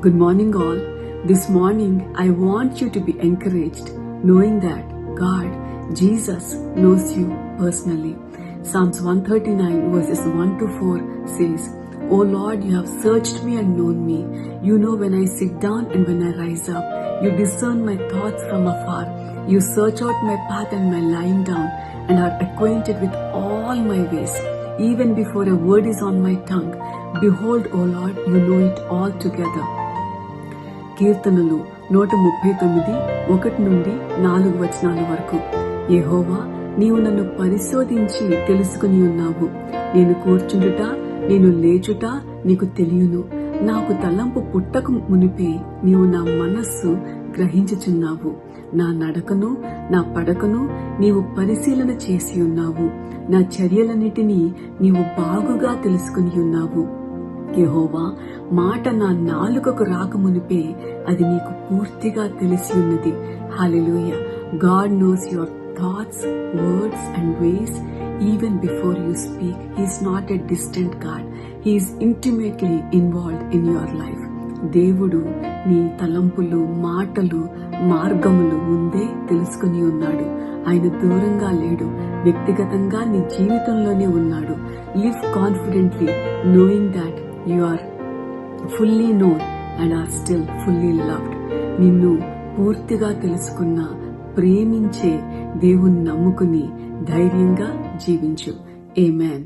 Good morning, all. This morning, I want you to be encouraged knowing that God, Jesus, knows you personally. Psalms 139, verses 1 to 4 says, O Lord, you have searched me and known me. You know when I sit down and when I rise up. You discern my thoughts from afar. You search out my path and my lying down, and are acquainted with all my ways. Even before a word is on my tongue, behold, O Lord, you know it all together. కీర్తనలు నూట ముప్పై తొమ్మిది ఒకటి నుండి నాలుగు వచనాల వరకు. ఏహోవా నీవు నన్ను పరిశోధించి తెలుసుకుని ఉన్నావు. నేను కూర్చుండుట నేను లేచుట నీకు తెలియను. నాకు తలంపు పుట్టక మునిపే నీవు నా మనస్సు గ్రహించుచున్నావు. నా నడకను నా పడకను నీవు పరిశీలన చేసి ఉన్నావు. నా చర్యలన్నిటినీ నీవు బాగుగా తెలుసుకుని ఉన్నావు. యహోవా మాట నా నాలుకకు రాకమునిపే అది నీకు పూర్తిగా తెలిసి ఉన్నది. Hallelujah God knows your thoughts words and ways even before you speak he's not a distant God he's intimately involved in your life దేవుడు నీ తలంపులు మాటలు మార్గములు ముందే తెలుసుకుని ఉన్నాడు. ఆయన దూరంగా లేడు. వ్యక్తిగతంగా నీ జీవితంలోనే ఉన్నాడు. Live confidently knowing that you are fully known and are still fully loved నిన్ను పూర్తిగా తెలుసుకున్న ప్రేమించే దేవుణ్ణి నమ్ముకుని ధైర్యంగా జీవించు. ఏ మ్యాన్